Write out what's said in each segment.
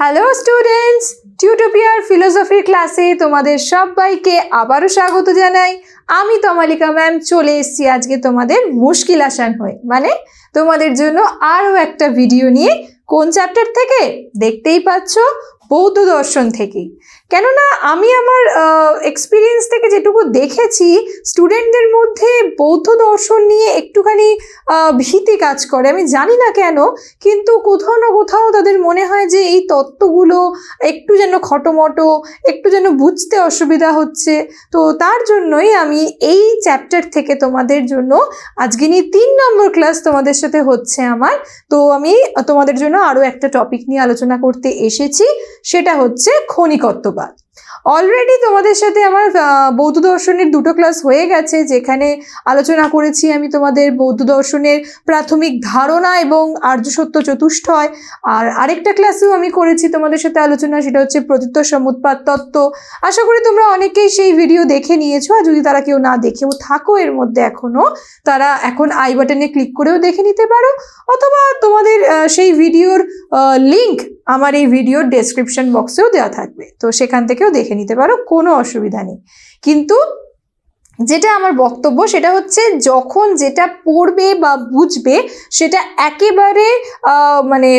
Hello students টিউটোপিয়ার ফিলোসফির ক্লাসে তোমাদের সবাইকে আবারও স্বাগত জানাই। আমি তমালিকা ম্যাম চলে এসেছি আজকে তোমাদের মুশকিল আসান হয়ে। মানে তোমাদের জন্য আরও একটা ভিডিও নিয়ে কোন চ্যাপ্টার থেকে? দেখতেই পাচ্ছ, বৌদ্ধ দর্শন থেকেই কেননা আমি আমার এক্সপিরিয়েন্স থেকে যেটুকু দেখেছি স্টুডেন্টদের মধ্যে বৌদ্ধ দর্শন নিয়ে একটুখানি ভীতি কাজ করে। আমি জানি না কেন, কিন্তু কোথাও না কোথাও তাদের মনে হয় যে এই তত্ত্বগুলো একটু যেন খটোমটো, একটু যেন বুঝতে অসুবিধা হচ্ছে। তো তার জন্যই আমি এই চ্যাপ্টার থেকে তোমাদের জন্য আজকে নিয়ে তিন নম্বর ক্লাস তোমাদের সাথে হচ্ছে আমার। তো আমি তোমাদের জন্য আরও একটা টপিক নিয়ে আলোচনা করতে এসেছি, সেটা হচ্ছে ক্ষণিকত্ববাদ অলরেডি তোমাদের সাথে আমার বৌদ্ধ দর্শনের দুটো ক্লাস হয়ে গেছে, যেখানে আলোচনা করেছি আমি তোমাদের বৌদ্ধ দর্শনের প্রাথমিক ধারণা এবং আর্য সত্য চতুষ্টয় আর আরেকটা ক্লাসেও আমি করেছি তোমাদের সাথে আলোচনা, সেটা হচ্ছে প্রতীত্ব সমুৎপাদ তত্ত্ব। আশা করি তোমরা অনেকেই সেই ভিডিও দেখে নিয়েছো, আর যদি তারা কেউ না দেখেও থাকো, এর মধ্যে এখনও তারা এখন আই বাটনে ক্লিক করেও দেখে নিতে পারো, অথবা তোমাদের সেই ভিডিওর লিংক আমার এই ভিডিওর ডেসক্রিপশন বক্সেও দেওয়া থাকবে। তো সেখান থেকেও দেখে নিতে পারো, কোনো অসুবিধা নেই। কিন্তু যেটা আমার বক্তব্য সেটা হচ্ছে যখন যেটা পড়বে বা বুঝবে সেটা একেবারে মানে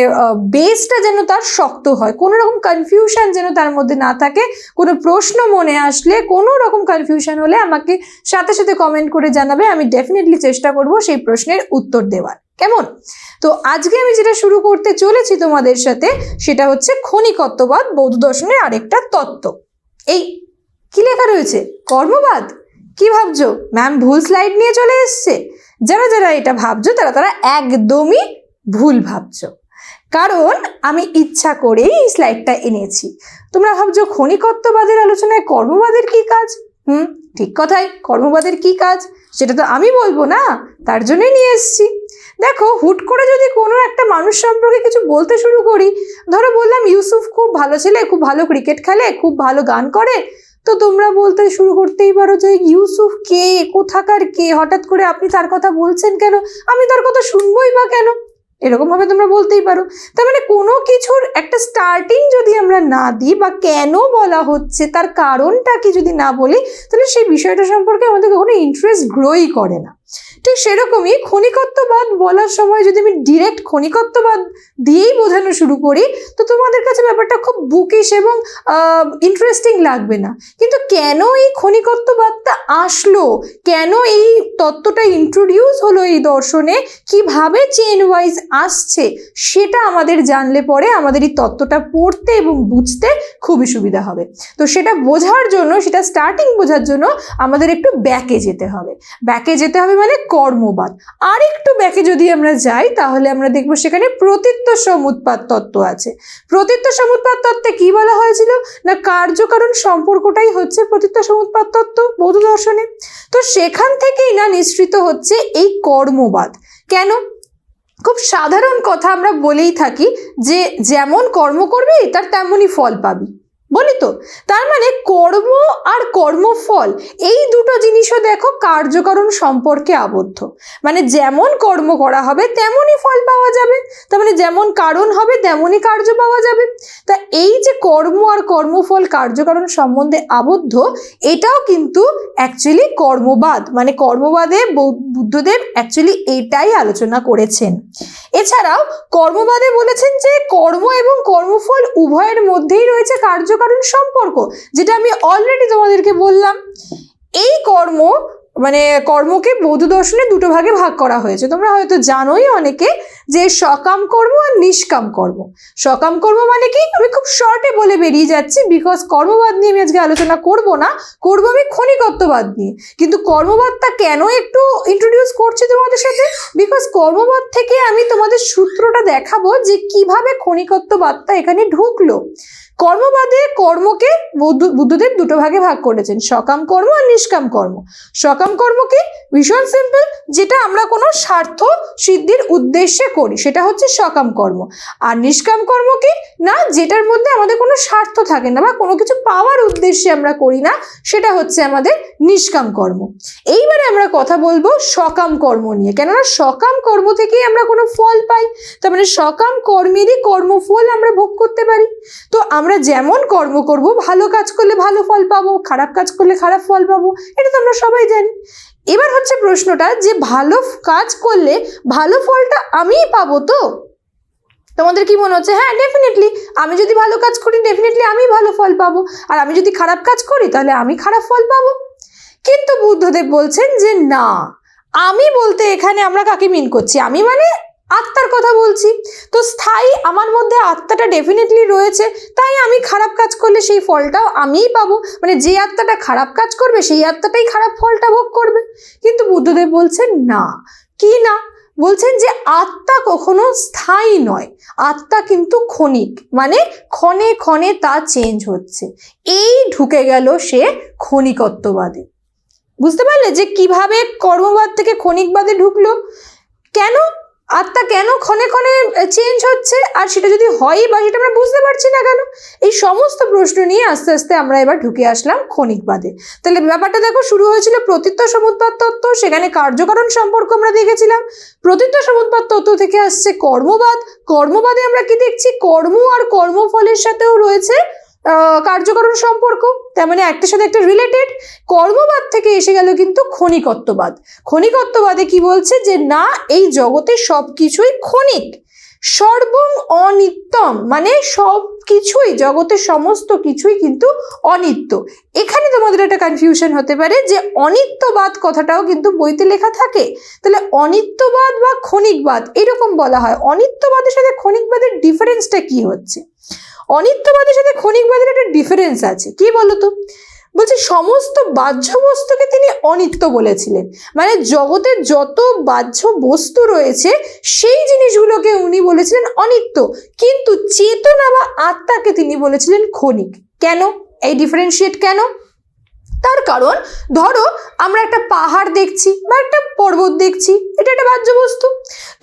বেসটা যেন তার শক্ত হয়। কোনো রকম কনফিউশন যেন তার মধ্যে না থাকে, কোনো প্রশ্ন মনে আসলে কোনো রকম কনফিউশন হলে আমাকে সাথে সাথে কমেন্ট করে জানাবে, আমি ডেফিনেটলি চেষ্টা করব সেই প্রশ্নের উত্তর দেওয়ার। কেমন? তো আজকে আমি যেটা শুরু করতে চলেছি তোমাদের সাথে সেটা হচ্ছে ক্ষণিকত্ববাদ বৌদ্ধ দর্শনের আরেকটা তত্ত্ব। এই কি লেখা রয়েছে? কর্মবাদ? কি ভাবছ? ম্যাম ভুল স্লাইড নিয়ে চলে এসছে। যারা যারা এটা ভাবছ, তারা তারা একদমই ভুল ভাবছ। কারণ আমি ইচ্ছা করেই এই স্লাইডটা এনেছি। তোমরা ভাবছ ক্ষণিকত্ববাদের আলোচনায় কর্মবাদের কি কাজ? হুম, ঠিক কথাই, কর্মবাদের কি কাজ? সেটা তো আমি বলব না, তার জন্যই নিয়ে এসেছি। দেখো, হুট করে যদি কোনো একটা মানুষ সম্পর্কে কিছু বলতে শুরু করি, ধরো বললাম ইউসুফ খুব ভালো ছেলে, খুব ভালো ক্রিকেট খেলে, খুব ভালো গান করে, তো তোমরা বলতে শুরু করতেই পারো যে ইউসুফ কে, কোথাকার কে, হঠাৎ করে আপনি তার কথা বলছেন কেন? আমি তার কথা শুনবোই বা কেন? এরকমভাবে তোমরা বলতেই পারো। তার মানে কোনো কিছুর একটা স্টার্টিং যদি আমরা না দিই বা কেন বলা হচ্ছে, তার কারণটা কি যদি না বলি, তাহলে সেই বিষয়টা সম্পর্কে আমাদের কখনো ইন্টারেস্ট গ্রোই করে না। ঠিক সেরকমই ক্ষণিকত্ববাদ বলার সময় যদি আমি ডিরেক্ট ক্ষণিকত্ববাদ দিয়েই বোঝানো শুরু করি, তো তোমাদের কাছে ব্যাপারটা খুব বুকিশ এবং ইন্টারেস্টিং লাগবে না। কিন্তু কেন এই ক্ষণিকত্ববাদটা আসলো? কেন এই তত্ত্বটা ইন্ট্রোডিউস হলো এই দর্শনে? কীভাবে চেন ওয়াইজ আসছে? সেটা আমাদের জানলে পরে আমাদের এই তত্ত্বটা পড়তে এবং বুঝতে খুবই সুবিধা হবে। তো সেটা বোঝার জন্য, সেটা স্টার্টিং বোঝার জন্য আমাদের একটু ব্যাকে যেতে হবে। ব্যাকে যেতে হবে মানে কর্মবাদ। আর একটু ব্যাকে যদি আমরা যাই, তাহলে আমরা দেখব সেখানে প্রতীত্ব সমুৎপাদ তত্ত্ব আছে। প্রতীত্ব সমুৎপাদ তত্ত্বে কি বলা হয়েছিল? না, কার্যকারণ সম্পর্কটাই হচ্ছে প্রতীত্ব সমুৎপাদ তত্ত্ব বৌদ্ধ দর্শনে? তো সেখান থেকেই না নিঃসৃত হচ্ছে এই কর্মবাদ। কেন? খুব সাধারণ কথা আমরা বলেই থাকি যে, যেমন কর্ম করবি, তার তেমনই ফল পাবি। বলি তো তার মানে কর্ম আর কর্মফল, এই দুটো জিনিসও দেখো কার্যকারণ সম্পর্কে আবদ্ধ। মানে যেমন কর্ম করা হবে, তেমনই ফল পাওয়া যাবে। তার মানে যেমন কারণ হবে, তেমনই কার্য পাওয়া যাবে। তা এই যে কর্ম আর কর্মফল কার্যকারণ সম্বন্ধে আবদ্ধ, এটাও কিন্তু অ্যাকচুয়ালি কর্মবাদ। মানে কর্মবাদে বুদ্ধদেব অ্যাকচুয়ালি এটাই আলোচনা করেছেন। এছাড়াও কর্মবাদে বলেছেন যে কর্ম এবং কর্মফল উভয়ের মধ্যেই রয়েছে কার্যকারণ সম্পর্ক, যেটা আমি অলরেডি তোমাদেরকে বললাম। এই কর্ম মানে কর্মকে বৌদ্ধ দর্শনে দুটো ভাগে ভাগ করা হয়েছে। তোমরা হয়তো জানোই অনেকে যে সকাম কর্ম আর নিষ্কাম কর্ম। সকাম কর্ম মানে কি? আমি খুব শর্টে বলে বেরিয়ে যাচ্ছি বিকজ কর্মবাদ নিয়ে আমি আজকে আলোচনা করব না। করব আমি ক্ষণিকত্ববাদ নিয়ে। কিন্তু কর্মবাদটা কেন একটু ইন্ট্রোডিউস করছি তোমাদের সাথে? বিকজ কর্মবাদ থেকে আমি তোমাদের সূত্রটা দেখাবো যে কীভাবে ক্ষণিকত্ববাদটা এখানে ঢুকলো। কর্মবাদে কর্মকে বুদ্ধ- বুদ্ধদেব দুটো ভাগে ভাগ করেছেন। সকাম কর্ম আর নিষ্কাম কর্ম। সকাম কর্মকে ভীষণ সিম্পল যেটা আমরা কোনো স্বার্থ সিদ্ধির উদ্দেশ্যে করি, সেটা হচ্ছে সকাম কর্ম। আর নিষ্কাম কর্ম কি না, যেটার মধ্যে আমাদের কোনো স্বার্থ থাকে না বা কোনো কিছু পাওয়ার উদ্দেশ্যে আমরা করি না, সেটা হচ্ছে আমাদের নিষ্কাম কর্ম। এইবারে আমরা কথা বলব সকাম কর্ম নিয়ে। কেননা সকাম কর্ম থেকেই আমরা কোনো ফল পাই। তার মানে সকাম কর্মেরই কর্মফল আমরা ভোগ করতে পারি। তো আমরা যেমন কর্ম করব, ভালো কাজ করলে ভালো ফল পাবো, খারাপ কাজ করলে খারাপ ফল পাবো, এটা তো আমরা সবাই জানি। এবার হচ্ছে প্রশ্নটা যে ভালো কাজ করলে ভালো ফলটা আমিই পাবো তো? তোমাদের কি মনে হচ্ছে? হ্যাঁ ডেফিনেটলি আমি যদি ভালো কাজ করি ডেফিনেটলি আমি ভালো ফল পাবো। আর আমি যদি খারাপ কাজ করি, তাহলে আমি খারাপ ফল পাবো। কিন্তু বুদ্ধদেব বলছেন যে না, আমি বলতে এখানে আমরা কাকে মিন করছি? আমি মানে আত্মার কথা বলছি। তো স্থায়ী আমার মধ্যে আত্মাটা ডেফিনেটলি রয়েছে, তাই আমি খারাপ কাজ করলে সেই ফলটাও আমিই পাবো। মানে যে আত্মাটা খারাপ কাজ করবে, সেই আত্মাটাই খারাপ ফলটা ভোগ করবে। কিন্তু বুদ্ধদেব বলছেন, না। কি না? বলছেন যে আত্মা কখনো স্থায়ী নয়। আত্মা কিন্তু ক্ষণিক। মানে ক্ষণে ক্ষণে তা চেঞ্জ হচ্ছে। এই ঢুকে গেল সে ক্ষণিকত্ববাদে। বুঝতে পারলে যে কীভাবে কর্মবাদ থেকে ক্ষণিকবাদে ঢুকলো? কেন? আত্মা কেন ক্ষণে ক্ষণে চেঞ্জ হচ্ছে? আর সেটা যদি হয় বা সেটা আমরা বুঝতে পারছি না কেন? এই সমস্ত প্রশ্ন নিয়ে আস্তে আস্তে আমরা এবার ঢুকে আসলাম ক্ষণিকবাদে তাহলে ব্যাপারটা দেখো, শুরু হয়েছিল প্রতীত্ব সমুৎপাদ তত্ত্ব, সেখানে কার্যকারণ সম্পর্ক আমরা দেখেছিলাম। প্রতীত্ব সমুৎপাদ তত্ত্ব থেকে আসছে কর্মবাদ। কর্মবাদে আমরা কি দেখছি? কর্ম আর কর্মফলের সাথেও রয়েছে কার্যকরণ সম্পর্ক, তার মানে একটার সাথে একটা রিলেটেড কর্মবাদ থেকে এসে গেল কিন্তু ক্ষণিকত্ববাদ। ক্ষণিকত্ববাদে কি বলছে যে, না, এই জগতে সব কিছুই ক্ষণিক। সর্বং অনিত্যম মানে সব কিছুই জগতের সমস্ত কিছুই কিন্তু অনিত্য। এখানে তোমাদের একটা কনফিউশন হতে পারে যে, অনিত্যবাদ কথাটাও কিন্তু বইতে লেখা থাকে। তাহলে অনিত্যবাদ বা ক্ষণিকবাদ, এরকম বলা হয়। অনিত্যবাদের সাথে ক্ষণিকবাদের ডিফারেন্সটা কি হচ্ছে? অনিত্যবাদের সাথে ক্ষণিকবাদের একটা ডিফারেন্স আছে। কি বলতো? বলছে, সমস্ত বাহ্য বস্তুকে তিনি অনিত্য বলেছিলেন। মানে জগতের যত বাহ্য বস্তু রয়েছে, সেই জিনিসগুলোকে উনি বলেছিলেন অনিত্য। কিন্তু চেতনা বা আত্মাকে তিনি বলেছিলেন ক্ষণিক। কেন? এই ডিফারেন্সিয়েট কেন? তার কারণ, ধরো আমরা একটা পাহাড় দেখছি বা একটা পর্বত দেখছি, এটা একটা বাহ্য বস্তু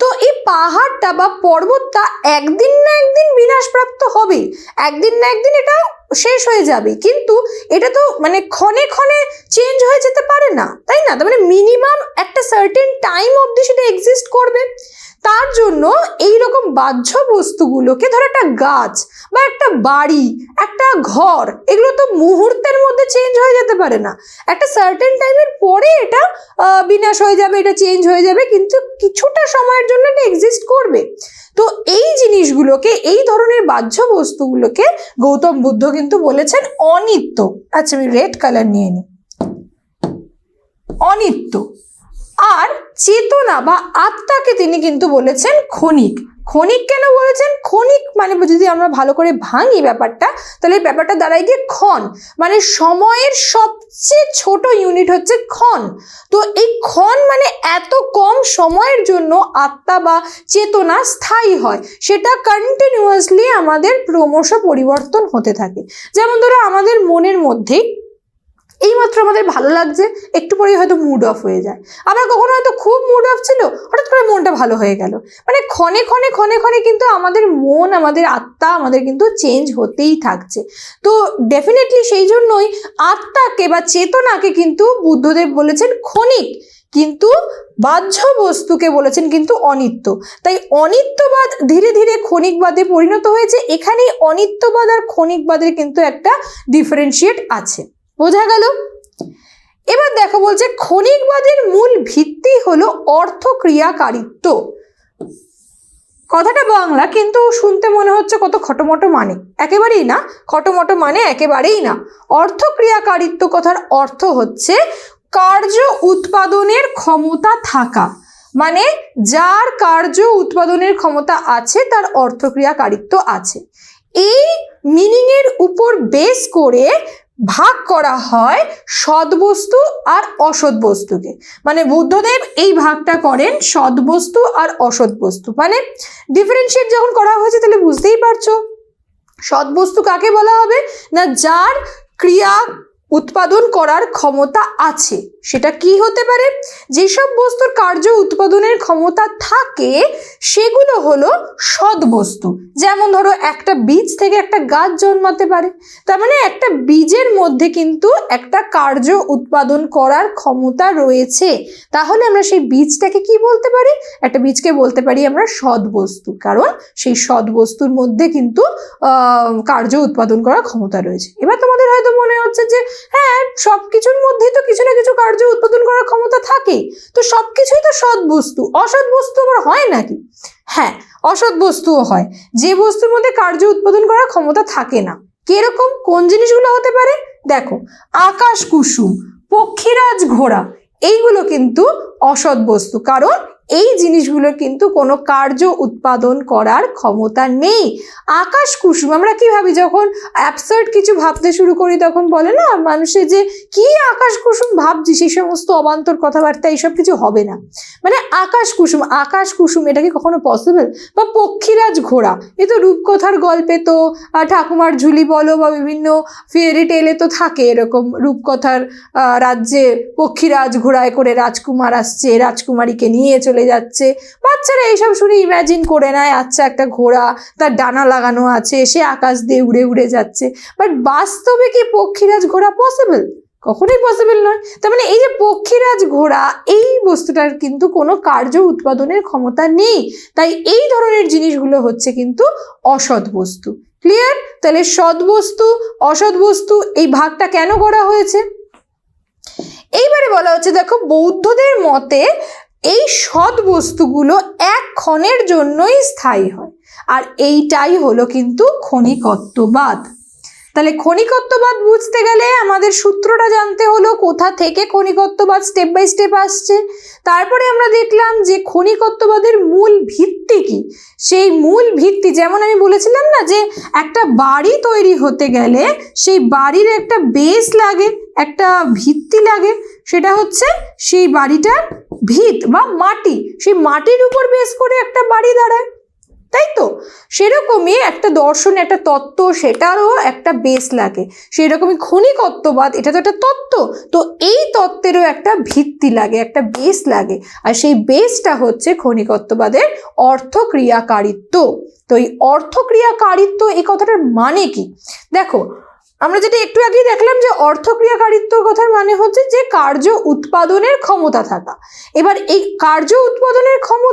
তো এই পাহাড়টা বা পর্বতটা একদিন না একদিন বিনাশপ্রাপ্ত হবে একদিন না একদিন এটা শেষ হয়ে যাবে। কিন্তু এটা তো মানে ক্ষণে ক্ষণে চেঞ্জ হয়ে যেতে পারে না, তাই না? তার মানে মিনিমাম একটা সার্টেন টাইম অবধি সেটা এক্সিস্ট করবে। তার জন্য এই রকম বাহ্য বস্তুগুলোকে ধর একটা গাছ বা একটা বাড়ি, একটা ঘর, এগুলো তো মুহূর্তের মধ্যে চেঞ্জ হয়ে যেতে পারে না। একটা সার্টেন টাইমের পরে এটা বিনাশ হয়ে যাবে, এটা চেঞ্জ হয়ে যাবে, কিন্তু কিছুটা সময়ের জন্য এটা এক্সিস্ট করবে। তো এই জিনিসগুলোকে, এই ধরনের বাহ্য বস্তুগুলোকে গৌতম বুদ্ধ কিন্তু বলেছেন অনিত্য। আচ্ছা আমি রেড কালার নিয়ে নিই। অনিত্য। আর চেতনা বা আত্মাকে তিনি কিন্তু বলেছেন ক্ষণিক। ক্ষণিক কেন বলেছেন? ক্ষণিক মানে যদি আমরা ভালো করে ভাঙি ব্যাপারটা, তাহলে ব্যাপারটা দাঁড়ায় গিয়ে ক্ষণ। মানে সময়ের সবচেয়ে ছোট ইউনিট হচ্ছে ক্ষণ। তো এই ক্ষণ মানে এত কম সময়ের জন্য আত্মা বা চেতনা স্থায়ী হয়। সেটা কন্টিনিউয়াসলি আমাদের ক্রমশ পরিবর্তন হতে থাকে। যেমন ধরো আমাদের মনের মধ্যেই এইমাত্র আমাদের ভালো লাগছে, একটু পরেই হয়তো মুড অফ হয়ে যায়। আবার কখনো হয়তো খুব মুড অফ ছিল, হঠাৎ করে মনটা ভালো হয়ে গেল। মানে ক্ষণে ক্ষণে ক্ষণে ক্ষণে কিন্তু আমাদের মন, আমাদের আত্মা, আমাদের কিন্তু চেঞ্জ হতেই থাকছে। তো ডেফিনেটলি সেই জন্যই আত্মাকে বা চেতনাকে কিন্তু বুদ্ধদেব বলেছেন ক্ষণিক, কিন্তু বাহ্য বস্তুকে বলেছেন কিন্তু অনিত্য। তাই অনিত্যবাদ ধীরে ধীরে ক্ষণিকবাদে পরিণত হয়েছে। এখানেই অনিত্যবাদ আর ক্ষণিকবাদের কিন্তু একটা ডিফারেন্সিয়েট আছে। বোঝা গেল? এবার দেখো বলছে, ক্ষণিকবাদের মূল ভিত্তি হলো অর্থক্রিয়াকারিত্ব। কথাটা বাংলা, কিন্তু শুনতে মনে হচ্ছে কত খটোমটো মানে। একেবারেই না, খটোমটো মানে একেবারেই না। অর্থক্রিয়াকারিত্ব কথার অর্থ হচ্ছে কার্য উৎপাদনের ক্ষমতা থাকা। মানে যার কার্য উৎপাদনের ক্ষমতা আছে, তার অর্থক্রিয়াকারিত্ব আছে। এই মিনিংয়ের উপর বেস করে ভাগ করা হয় সদ্বস্তু আর অসৎ বস্তুকে মানে বুদ্ধদেব এই ভাগটা করেন সদ্বস্তু আর অসৎ বস্তু মানে ডিফারেন্সিয়েট যখন করা হয়েছে তাহলে বুঝতেই পারছ। সদ্বস্তু কাকে বলা হবে? না, যার ক্রিয়া উৎপাদন করার ক্ষমতা আছে। সেটা কি হতে পারে? যেসব বস্তুর কার্য উৎপাদনের ক্ষমতা থাকে, সেগুলো হলো সৎ বস্তু। যেমন ধরো, একটা বীজ থেকে একটা গাছ জন্মাতে পারে। তার মানে একটা বীজের মধ্যে কিন্তু একটা কার্য উৎপাদন করার ক্ষমতা রয়েছে। তাহলে আমরা সেই বীজটাকে কি বলতে পারি? একটা বীজকে বলতে পারি আমরা সৎ বস্তু। কারণ সেই সৎ বস্তুর মধ্যে কিন্তু কার্য উৎপাদন করার ক্ষমতা রয়েছে। এবার তোমাদের হয়তো মনে হচ্ছে যে হ্যাঁ সব কিছুর মধ্যেই তো কিছু না কিছু কার্য উৎপাদন করার ক্ষমতা থাকে তো সব কিছুই তো সৎ বস্তু। অসৎ বস্তু আবার হয় নাকি? হ্যাঁ অসৎ বস্তুও হয়। যে বস্তুর মধ্যে কার্য উৎপাদন করার ক্ষমতা থাকে না। কীরকম? কোন জিনিসগুলো হতে পারে? দেখো, আকাশ কুসুম, পক্ষীরাজ ঘোড়া, এইগুলো কিন্তু অসৎ বস্তু। কারণ এই জিনিসগুলোর কিন্তু কোনো কার্য উৎপাদন করার ক্ষমতা নেই। আকাশ কুসুম, আমরা কি ভাবি যখন অ্যাবসার্ড কিছু ভাবতে শুরু করি তখন বলে না, মানুষের যে কি আকাশ কুসুম ভাবছি, সেই সমস্ত অবান্তর কথাবার্তা, এইসব কিছু হবে না। মানে আকাশ কুসুম আকাশ কুসুম, এটা কি কখনো পসিবল বা পক্ষীরাজ ঘোড়া, এ তো রূপকথার গল্পে তো ঠাকুমার ঝুলি বলো বা বিভিন্ন ফিয়ারি টেলে তো থাকে এরকম রূপকথার রাজ্যে পক্ষীরাজ ঘোড়ায় করে রাজকুমার আসছে, রাজকুমারীকে নিয়ে চলে যাচ্ছে। বাচ্চারা এইসব শুনে ইম্যাজিন করে নেয় আচ্ছা একটা ঘোড়া, তার ডানা লাগানো আছে, সে আকাশ দিয়ে উড়ে উড়ে যাচ্ছে। বাট বাস্তবে কি পক্ষীরাজ ঘোড়া পসিবল কখনোই পসিবল নয়। তার মানে এই যে পক্ষীরাজ ঘোড়া, এই বস্তুটার কিন্তু কোনো কার্য উৎপাদনের ক্ষমতা নেই। তাই এই ধরনের জিনিসগুলো হচ্ছে কিন্তু অসৎ বস্তু। ক্লিয়ার তাহলে সৎ বস্তু, অসৎ বস্তু, এই ভাগটা কেন করা হয়েছে? এইবারে বলা হচ্ছে, দেখো, বৌদ্ধদের মতে এই সৎ বস্তুগুলো এক ক্ষণের জন্যই স্থায়ী হয়। আর এইটাই হলো কিন্তু ক্ষণিকত্ববাদ। তাহলে ক্ষণিকত্ববাদ বুঝতে গেলে আমাদের সূত্রটা জানতে হলো কোথা থেকে ক্ষণিকত্ববাদ স্টেপ বাই স্টেপ আসছে। তারপরে আমরা দেখলাম যে ক্ষণিকত্ববাদের মূল ভিত্তি কি? সেই মূল ভিত্তি, যেমন আমি বলেছিলাম না যে একটা বাড়ি তৈরি হতে গেলে সেই বাড়ির একটা বেস লাগে, একটা ভিত্তি লাগে, সেটা হচ্ছে সেই বাড়িটার ভিত বা মাটি। সেই মাটির উপর বেস করে একটা বাড়ি দাঁড়ায়। তাই তো? সেরকমই একটা দর্শন, একটা তত্ত্ব, সেটারও একটা বেস লাগে। সেই রকমই ক্ষণিকত্ববাদ, এটা তো একটা তত্ত্ব। তো এই তত্ত্বেরও একটা ভিত্তি লাগে, একটা বেস লাগে। আর সেই বেসটা হচ্ছে ক্ষণিকত্ববাদের অর্থক্রিয়াকারিত্ব। তো এই অর্থক্রিয়াকারিত্ব, এই কথাটার মানে কি? দেখো, আমরা যেটা একটু আগেই দেখলাম যে অর্থক্রিয়াকারিত্ব কথার মানে হচ্ছে যে কার্য উৎপাদনের ক্ষমতা থাকা। এবার এই কার্য উৎপাদনের ক্ষমতা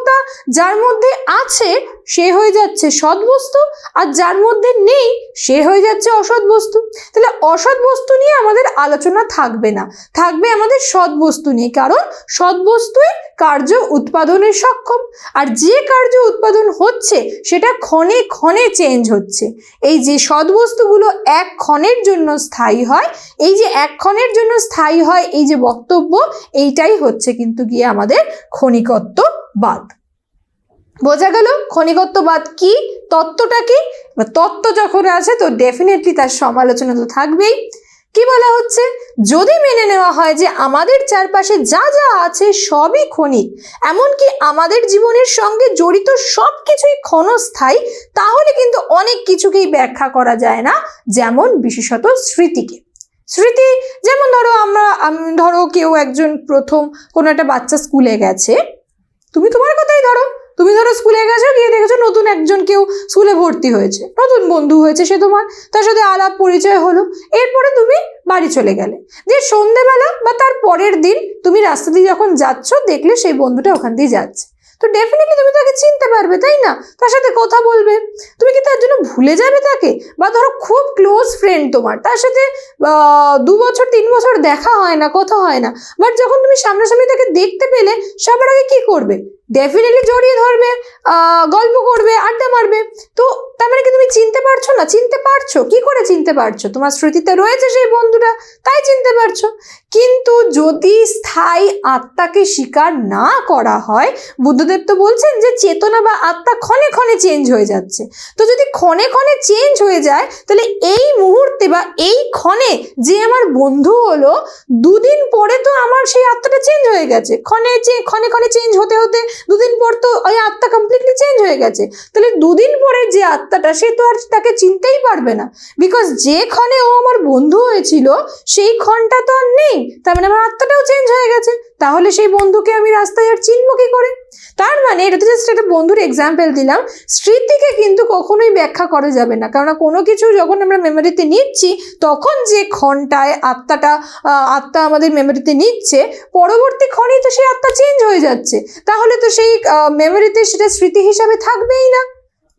যার মধ্যে আছে সে হয়ে যাচ্ছে সৎ বস্তু, আর যার মধ্যে নেই সে হয়ে যাচ্ছে অসৎ বস্তু। তাহলে অসৎ বস্তু নিয়ে আমাদের আলোচনা থাকবে না। থাকবে আমাদের সৎ বস্তু নিয়ে, কারণ সৎ বস্তুই কার্য উৎপাদনের সক্ষম, আর যে কার্য উৎপাদন হচ্ছে সেটা ক্ষণে ক্ষণে চেঞ্জ হচ্ছে। এই যে সৎ বস্তুগুলো এক ক্ষণের জন্য স্থায়ী হয়, এই যে এক ক্ষণের জন্য স্থায়ী হয় এই যে বক্তব্য, এইটাই হচ্ছে কিন্তু গিয়ে আমাদের ক্ষণিকত্ববাদ। বোঝা গেল ক্ষণিকত্ববাদ কি? তত্ত্বটা কি? তত্ত্ব যখন আছে, তো ডেফিনেটলি তার সমালোচনা তো থাকবেই। কি বলা হচ্ছে? যদি মেনে নেওয়া হয় যে আমাদের চারপাশে যা যা আছে সবই ক্ষণিক এমনকি আমাদের জীবনের সঙ্গে জড়িত সব কিছুই ক্ষণস্থায়ী, তাহলে কিন্তু অনেক কিছুকেই ব্যাখ্যা করা যায় না, যেমন বিশেষত স্মৃতিকে। স্মৃতি, যেমন ধরো আমরা ধরো কেউ একজন প্রথম কোনো একটা বাচ্চা স্কুলে গেছে, তুমি তোমার কথাই ধরো। তুমি ধরো স্কুলে গেছো, গিয়ে দেখেছ নতুন একজন কেউ স্কুলে ভর্তি হয়েছে। নতুন বন্ধু হয়েছে সে তোমার, তার সাথে আলাপ পরিচয় হলো। এরপরে তুমি বাড়ি চলে গেলে। যে সন্ধেবেলা বা তার পরের দিন তুমি রাস্তা দিয়ে যখন যাচ্ছ, দেখলে সেই বন্ধুটা ওখান দিয়ে যাচ্ছে। তো ডেফিনেটলি তুমি তাকে চিনতে পারবে, তাই না? তার সাথে কথা বলবে। তুমি কি তার জন্য ভুলে যাবে তাকে? বা ধরো খুব ক্লোজ ফ্রেন্ড তোমার, তার সাথে দু বছর, তিন বছর দেখা হয় না, কথা হয় না। বাট যখন তুমি সামনাসামনি তাকে দেখতে পেলে, সবার আগে কী করবে? ডেফিনেটলি জড়িয়ে ধরবে গল্প করবে, আড্ডা মারবে। তো তার মানে কি তুমি চিনতে পারছ না? চিনতে পারছ? কি করে চিনতে পারছ? তোমার স্মৃতিতে রয়েছে সেই বন্ধুটা তাই চিনতে পারছ। কিন্তু যদি স্থায়ী আত্মাকে স্বীকার না করা হয়, বুদ্ধদেব বুদ্ধদেব তো বলছেন যে চেতনা বা আত্মা ক্ষণে ক্ষণে চেঞ্জ হয়ে যাচ্ছে। তো যদি ক্ষণে ক্ষণে চেঞ্জ হয়ে যায়, তাহলে এই মুহূর্তে বা এই ক্ষণে যে আমার বন্ধু হলো, দুদিন পরে তো আমার সেই আত্মাটা চেঞ্জ হয়ে গেছে। ক্ষণে ক্ষণে ক্ষণে চেঞ্জ হতে হতে দুদিন পর তো ওই আত্মা কমপ্লিটলি চেঞ্জ হয়ে গেছে। তাহলে দুদিন পরে যে আত্মাটা, সে তো আর তাকে চিনতেই পারবে না। বিকজ যে ক্ষণে ও আমার বন্ধু হয়েছিল, সেই ক্ষণটা তো আর নেই। তার মানে আমার আত্মাটাও চেঞ্জ হয়ে গেছে। তাহলে সেই বন্ধুকে আমি রাস্তায় আর চিনবো কি করে? তার মানে এটা তো জাস্ট একটা বন্ধুর এক্সাম্পল দিলাম। স্মৃতিকে কিন্তু কখনোই ব্যাখ্যা করা যাবে না। কেননা কোনো কিছু যখন আমরা মেমোরিতে নিচ্ছি, তখন যে ক্ষণটায় আত্মাটা আত্মা আমাদের মেমোরিতে নিচ্ছে, পরবর্তী ক্ষণেই তো সেই আত্মা চেঞ্জ হয়ে যাচ্ছে। তাহলে তো সেই মেমোরিতে সেটা স্মৃতি হিসাবে থাকবেই না।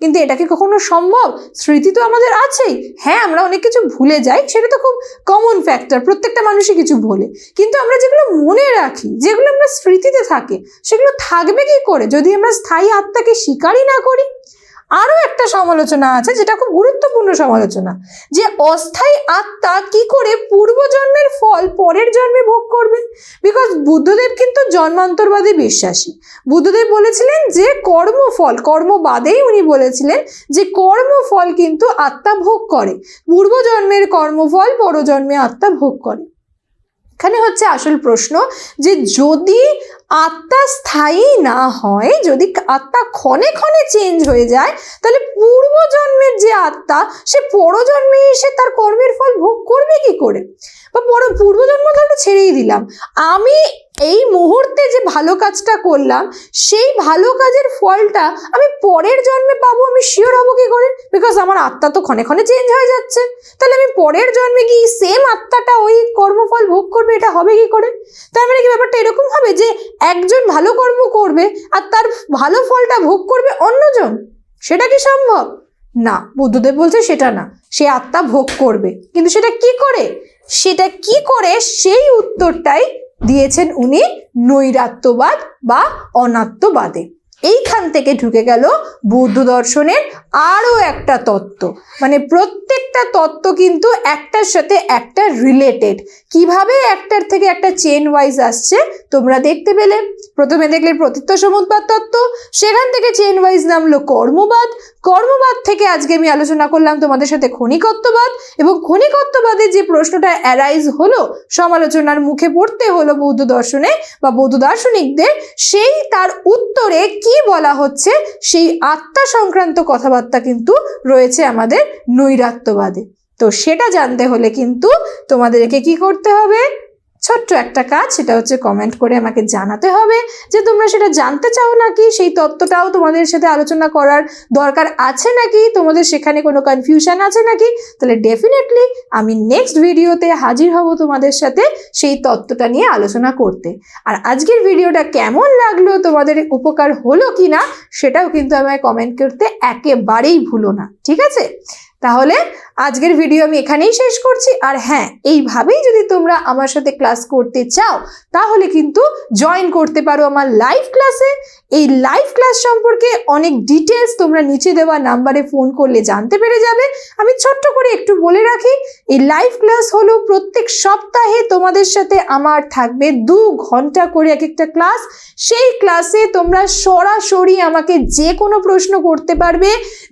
কিন্তু এটা কি কখনো সম্ভব? স্মৃতি তো আমাদের আছেই। হ্যাঁ আমরা অনেক কিছু ভুলে যাই, সেটা তো খুব কমন ফ্যাক্টর প্রত্যেকটা মানুষই কিছু ভুলে। কিন্তু আমরা যেগুলো মনে রাখি, যেগুলো আমরা স্মৃতিতে থাকে, সেগুলো থাকবে কি করে? যদি আমরা স্থায়ী আত্মাকে স্বীকারই না করি আরও একটা সমালোচনা আছে যেটা খুব গুরুত্বপূর্ণ সমালোচনা, যে অস্থায়ী আত্মা কি করে পূর্বজন্মের ফল পরের জন্মে ভোগ করবে? বিকজ বুদ্ধদেব কিন্তু জন্মান্তরবাদে বিশ্বাসী। বুদ্ধদেব বলেছিলেন যে কর্মফল, কর্মবাদেই উনি বলেছিলেন যে কর্মফল কিন্তু আত্মা ভোগ করে। পূর্বজন্মের কর্মফল, পরজন্মে আত্মা ভোগ করে। এখানে হচ্ছে আসল প্রশ্ন যে যদি আত্মা স্থায়ী না হয়, যদি আত্মা ক্ষণে ক্ষণে চেঞ্জ হয়ে যায়, তাহলে পূর্বজন্মের যে আত্মা, সে পরজন্মে এসে তার কর্মের ফল ভোগ করবে কি করে? বা পর, পূর্বজন্ম একটু ছেড়েই দিলাম। আমি এই মুহূর্তে যে ভালো কাজটা করলাম, সেই ভালো কাজের ফলটা আমি পরের জন্মে পাবো, আমি শিওর হব কি করে? বিকজ আমার আত্মা তো ক্ষণে ক্ষণে চেঞ্জ হয়ে যাচ্ছে। তাহলে আমি পরের জন্মে কি সেম আত্মাটা ওই কর্মফল ভোগ করবে? এটা হবে কি করে? তার মানে কি ব্যাপারটা এরকম হবে যে একজন ভালো কর্ম করবে আর তার ভালো ফলটা ভোগ করবে অন্যজন? সেটা কি সম্ভব? না, বুদ্ধদেব বলছে সেটা না। সে আত্মা ভোগ করবে। কিন্তু সেটা কি করে? সেটা কি করে? সেই উত্তরটাই দিয়েছেন উনি নৈরাত্যবাদ বা অনাত্মবাদে। এইখান থেকে ঢুকে গেল বৌদ্ধ দর্শনের আরও একটা তত্ত্ব। মানে প্রত্যেকটা তত্ত্ব কিন্তু একটার সাথে একটা রিলেটেড কীভাবে একটার থেকে একটা চেন ওয়াইজ আসছে তোমরা দেখতে পেলে। প্রথমে দেখলে প্রতীত্ব সমুদ্বাদ তত্ত্ব, সেখান থেকে চেন ওয়াইজ নামলো কর্মবাদ কর্মবাদ থেকে আজকে আমি আলোচনা করলাম তোমাদের সাথে খনিকত্ববাদ এবং ক্ষণিকত্ববাদের যে প্রশ্নটা অ্যারাইজ হলো, সমালোচনার মুখে পড়তে হলো বৌদ্ধ দর্শনে বা বৌদ্ধ দার্শনিকদের, সেই তার উত্তরে কি বলা হচ্ছে? সেই আত্মা সংক্রান্ত কথাবার্তা কিন্তু রয়েছে আমাদের নৈরাত্যবাদে। তো সেটা জানতে হলে কিন্তু তোমাদেরকে কি করতে হবে? ছোট্ট একটা কাজ, সেটা হচ্ছে কমেন্ট করে আমাকে জানাতে হবে যে তোমরা সেটা জানতে চাও নাকি? সেই তত্ত্বটাও তোমাদের সাথে আলোচনা করার দরকার আছে নাকি? তোমাদের সেখানে কোনো কনফিউশন আছে নাকি? তাহলে ডেফিনেটলি আমি নেক্সট ভিডিওতে হাজির হব তোমাদের সাথে সেই তত্ত্বটা নিয়ে আলোচনা করতে। আর আজকের ভিডিওটা কেমন লাগল? তোমাদের উপকার হলো কি না সেটাও কিন্তু আমায় কমেন্ট করতে একেবারেই ভুলো না। ঠিক আছে? তাহলে আজকের ভিডিও আমি এখানেই শেষ করছি। আর হ্যাঁ এইভাবেই যদি তোমরা আমার সাথে ক্লাস করতে চাও, তাহলে কিন্তু জয়েন করতে পারো আমার লাইভ ক্লাসে এই লাইভ ক্লাস সম্পর্কে অনেক ডিটেলস তোমরা নিচে দেওয়া নাম্বারে ফোন করলে জানতে পেরে যাবে। আমি ছোট্ট করে একটু বলে রাখি, এই লাইভ ক্লাস হলো প্রত্যেক সপ্তাহে তোমাদের সাথে আমার থাকবে দু ঘণ্টা করে এক একটা ক্লাস সেই ক্লাসে তোমরা সরাসরি আমাকে যে কোনো প্রশ্ন করতে পারবে,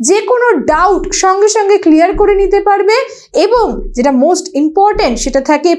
যে কোনো ডাউট সঙ্গে সঙ্গে ক্লিয়ার করে নিতে পারবে এবং যেটা মোস্ট ইম্পর্ট্যান্ট সেটা থাকে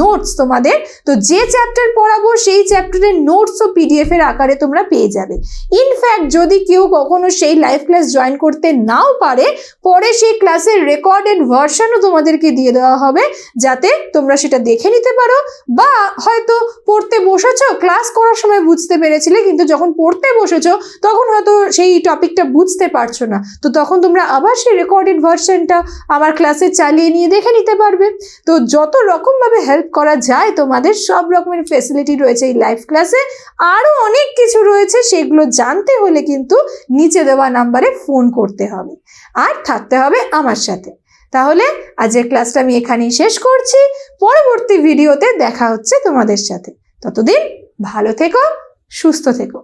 নোটস তোমাদের। তো যে চ্যাপ্টার পড়াবো সেই চ্যাপ্টারের নোটস ও পিডিএফ এর আকারে তোমরা পেয়ে যাবে। ইনফ্যাক্ট যদি কেউ কখনো সেই লাইভ ক্লাস জয়েন করতে নাও পারে, পরে সেই ক্লাসের রেকর্ডেড ভার্সনও তোমাদেরকে দিয়ে দেওয়া হবে, যাতে তোমরা সেটা দেখে নিতে পারো বা হয়তো পড়তে বসেছো ক্লাস করার সময় বুঝতে পেরেছিলে, কিন্তু যখন পড়তে বসেছো, তখন হয়তো সেই টপিকটা বুঝতে পারছ না। তো তখন তোমরা আবার সেই রেকর্ডেড ভার্সনটা আমার ক্লাসে চালিয়ে নিয়ে দেখে নিতে পারবে। তো যত রকমভাবে হেল্প করা যায়, তোমাদের সব রকমের ফেসিলিটি রয়েছে এই লাইভ ক্লাসে আরও অনেক কিছু রয়েছে সেগুলো জানতে হলে কিন্তু নিচে দেওয়া নাম্বারে ফোন করতে হবে। আর থাকতে হবে আমার সাথে। তাহলে আজকের ক্লাসটা আমি এখানেই শেষ করছি। পরবর্তী ভিডিওতে দেখা হচ্ছে তোমাদের সাথে। ততদিন ভালো থেকো, সুস্থ থেকো।